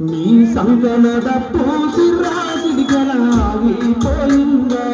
నీ సంగనద పోసి రాసిడి కలాగిపోయిందా ఆగిపోయిందా?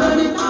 Money.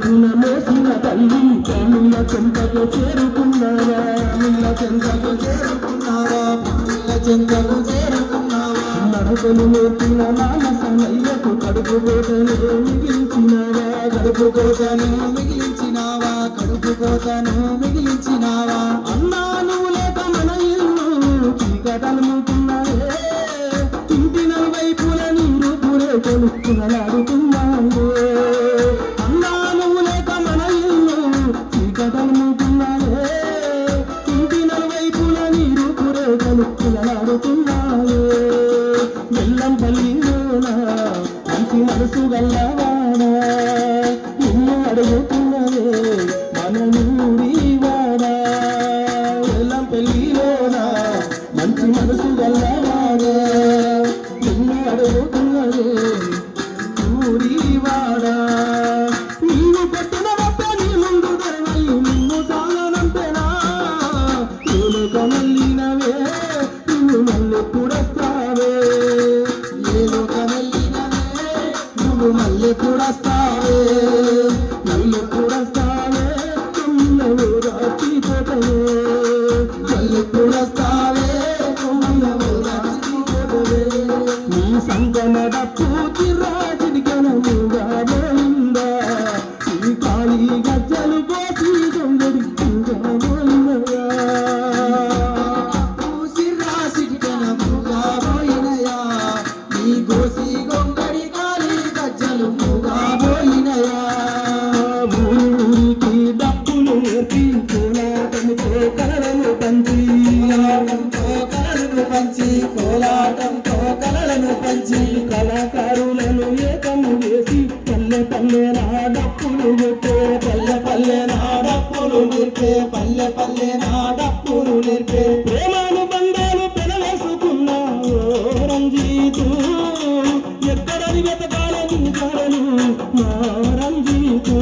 పదినెల్లు కడుపున మోసిన తల్లి. తమిళ చెంతకు చేరుకున్నావా? తమిళ చెంతకు చేరుకున్నావా? తమిళ చెంతకు చేరుకున్నావా? నడకలు నేర్పిన మానస నయ్యకు కడుపు కోతను మిగిల్చినావా? కడుపు కోతను మిగిలించినావా? కడుపు కోతను మిగిలించినావా? అన్నా నువ్వు లేక మన ఇల్లు చీకటలుముకున్నావే ఇంటి నలువైపుల నీరు పురే కొనుక్కునలాడుతున్నావే పురే కొనుక్కునలాడుతున్నావే బెల్లం పల్లిలోనా మంచి మనసు గల్లవాడా నిన్ను అడుగుతున్నవే మన వాడా? బెల్లం పెళ్ళిలోనా మంచి మనసు గల్లవాడా నిన్ను అడుగుతున్నవే ఊరి వాడా? నీవు పెట్టిన రప్ప నీ ముందు దొరవై నిన్ను సాగనంతేనా నేను కమల్లినవే పంచి కోలాటంతో కలలను పంచి కళాకారులను ఏకము చేసి పల్లె పల్లె నాడప్పులు డప్పులు పల్లె పల్లె నాడప్పులు డప్పులు పల్లె పల్లె నాడప్పులు డప్పులు నేర్పే ప్రేమాను బంధాలు పెనవేసుకున్నా రంజీతు ఎక్కడని వెతకాలని కాలను మా రంజీతు.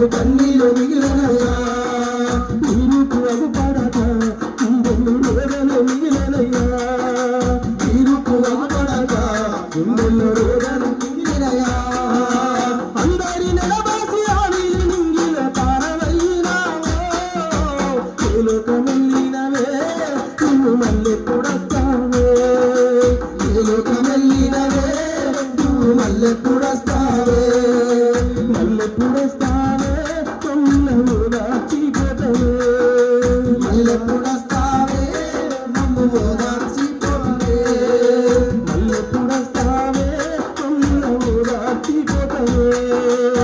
మాకు కన్నీరు 的歌。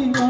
Nothing wrong.